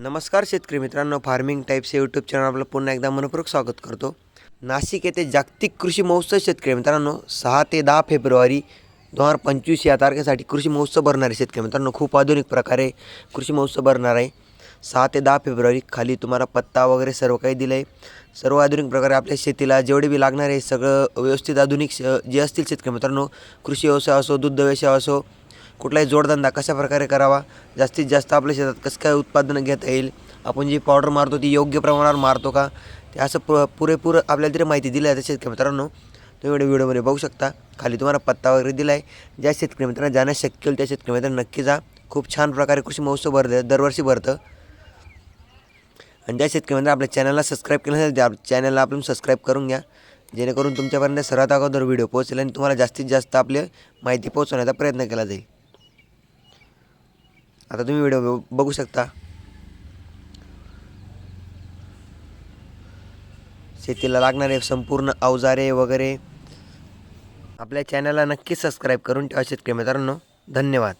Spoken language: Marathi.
नमस्कार शेतकरी मित्रांनो फार्मिंग टाईप्स या यूट्यूब चॅनल आपलं पुन्हा एकदा मनपूर्वक स्वागत करतो. नाशिक येथे जागतिक कृषी महोत्सव शेतकरी मित्रांनो सहा ते दहा फेब्रुवारी दोन हजार पंचवीस या तारखेसाठी कृषी महोत्सव भरणार आहे शेतकरी मित्रांनो. खूप आधुनिक प्रकारे कृषी महोत्सव भरणार आहे. सहा ते दहा फेब्रुवारी खाली तुम्हाला पत्ता वगैरे सर्व काही दिलं आहे सर्व आधुनिक प्रकारे आपल्या शेतीला जेवढे बी लागणार आहे सगळं व्यवस्थित आधुनिक श- जे असतील शेतकरी मित्रांनो कृषी व्यवसाय असो दुग्ध व्यवसाय असो कुठलाही जोडधंदा कशा प्रकारे करावा? जास्तीत जास्त आपल्या शेतात कसं काय उत्पादन घेता येईल? आपण जी पावडर मारतो ती योग्य प्रमाणावर मारतो का? ते असं पु पुरेपूर आपल्याला तरी माहिती दिली आहे शेतकरी मित्रांनो. तुम्ही एवढ्या व्हिडिओमध्ये बघू शकता. खाली तुम्हाला पत्ता वगैरे दिला आहे ज्या शेतकरी मित्रांना जाण्यास शक्य होईल त्या शेतकरी मित्रांना नक्की जा. खूप छान प्रकारे कृषी महोत्सव भरतं दरवर्षी भरतं. आणि ज्या शेतकरी मित्रांनो आपल्या चॅनलला सबस्क्राईब केलं नसेल त्या चॅनलला आपण सबस्क्राईब करून घ्या. जेणेकरून तुमच्यापर्यंत सर्वात अगोदर व्हिडिओ पोहोचेल आणि तुम्हाला जास्तीत जास्त आपली माहिती पोहोचवण्याचा प्रयत्न केला जाईल. आता तुम्ही व्हिडिओ बघू शकता. शेतीला लागणारे संपूर्ण अवजारे वगैरे आपल्या चॅनलला नक्की सबस्क्राईब करून ठेवा शेतकरी मित्रांनो. धन्यवाद.